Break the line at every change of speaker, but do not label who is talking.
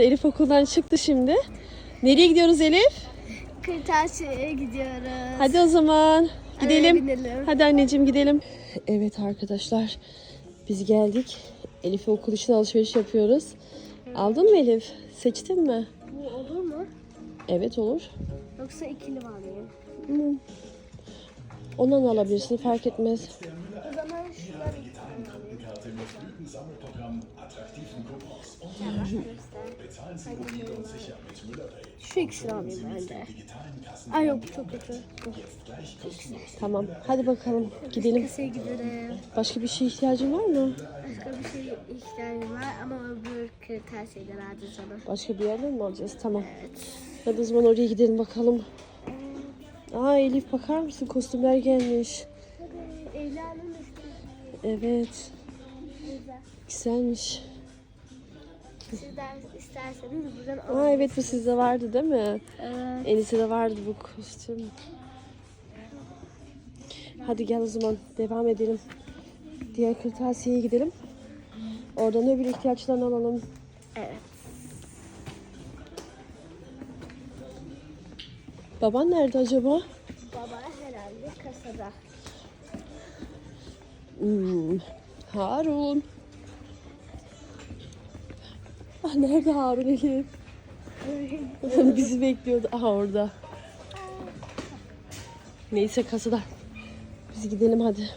Elif okuldan çıktı şimdi. Nereye gidiyoruz Elif?
Kırtasiye'ye gidiyoruz.
Hadi o zaman gidelim. Hadi anneciğim gidelim. Evet arkadaşlar biz geldik. Elif'e okul için alışveriş yapıyoruz. Aldın mı Elif? Seçtin mi?
Bu olur mu?
Evet olur.
Yoksa ikili mi alayım?
Ondan da alabilirsin fark etmez.
O zaman şunları Şu ikisini alayım bence. Ay yok bu çok kötü.
Tamam hadi bakalım gidelim.
Kasaya gidelim.
Başka bir şeye ihtiyacın var mı?
Başka bir şey ihtiyacım var ama öbür kırtasiyeden alacağız onu.
Başka bir yerden mi alacağız? Tamam. Hadi o zaman oraya gidelim bakalım. Aa Elif bakar mısın kostümler gelmiş. Evet
güzel. Sizden isterseniz buradan
Aa evet bu sizde vardı değil mi?
Evet.
Enis'e vardı bu kostüm. Hadi gel o zaman devam edelim. Diğer kırtasiyeye gidelim. Oradan öbür ihtiyaçlarını alalım.
Evet.
Baban nerede acaba?
Baba herhalde kasada.
Hmm, Harun. Ah nerede Harun Elif? Bizi bekliyordu. Aha orada. Neyse kasada. Biz gidelim hadi.